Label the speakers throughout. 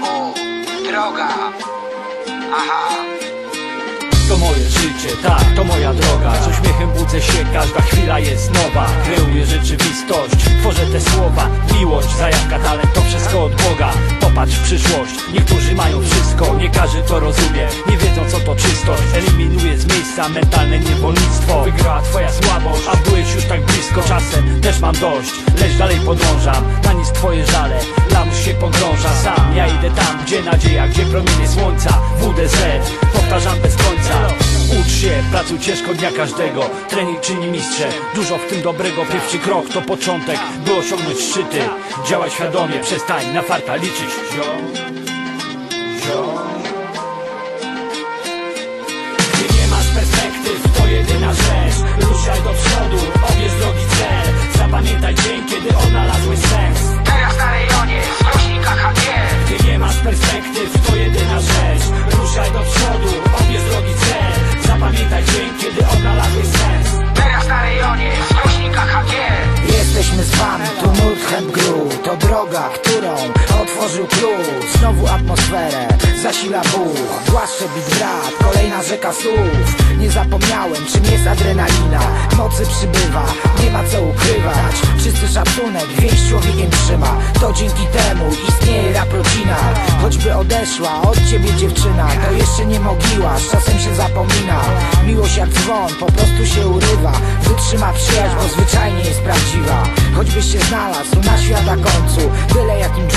Speaker 1: droga. Aha.
Speaker 2: To moje życie, tak, to moja droga. Z uśmiechem budzę się, każda chwila jest nowa. Kreuję rzeczywistość, tworzę te słowa. Miłość, zajawka, talent, to wszystko od Boga. Popatrz w przyszłość, niektórzy mają wszystko. Nie każdy to rozumie, nie wiedzą co to czystość. Eliminuję z miejsca mentalne niewolnictwo. Wygrała twoja słabość, a byłeś już tak blisko Czasem też mam dość, lecz dalej podążam Na nic twoje żale, lamus się pogrąża Sam ja idę tam, gdzie nadzieja, gdzie promienie słońca. WDZ, powtarzam bez końca. Ucz się, pracuj ciężko dnia każdego. Trening czyni mistrze, dużo w tym dobrego Pierwszy krok to początek, by osiągnąć szczyty. Działaj świadomie, przestań na farta liczyć. Ziom, ziom
Speaker 3: otworzył Znowu atmosferę zasila Bóg Głaszcze bit kolejna rzeka słów. Nie zapomniałem czym jest adrenalina. Mocy przybywa, nie ma co ukrywać. Czysty szacunek, więź człowiekiem trzyma. To dzięki temu istnieje rap rodzina. Choćby odeszła od ciebie dziewczyna To jeszcze nie mogiła, z czasem się zapomina. Miłość jak dzwon, po prostu się urywa. Wytrzyma przyjaźń, bo zwyczajnie jest prawdziwa. Choćbyś się znalazł na świata końcu Byle jakim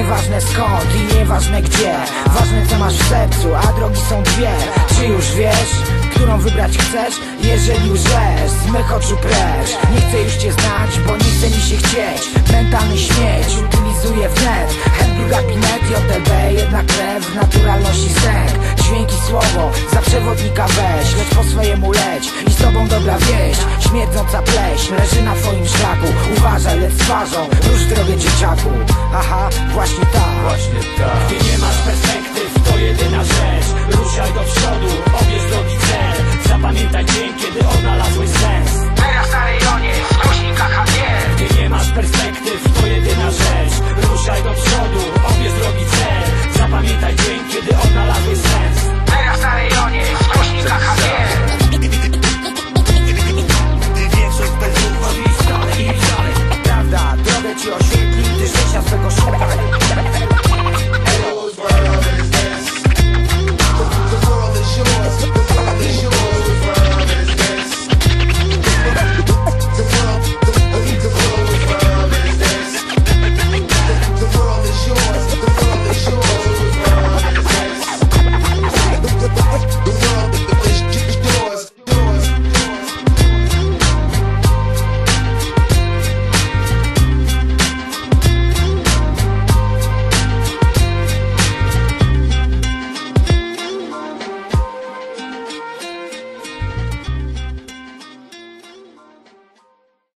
Speaker 3: Nieważne skąd i nieważne gdzie. Ważne co masz w sercu, a drogi są dwie. Czy już wiesz, którą wybrać chcesz? Jeżeli łżesz, z mych oczu precz. Nie chcę już cię znać, bo nie chce mi się chcieć. Mentalny śmieć, utylizuję wnet. Chętny gabinet, JTB, jedna krew Naturalności sęk, dźwięki słowo Za przewodnika weź, lecz po swojemu leć I z tobą dobra wieść. Śmierdząca pleśń leży na twoim szlaku. Uważaj, lecz twarzą, dzieciaku Aha, właśnie tak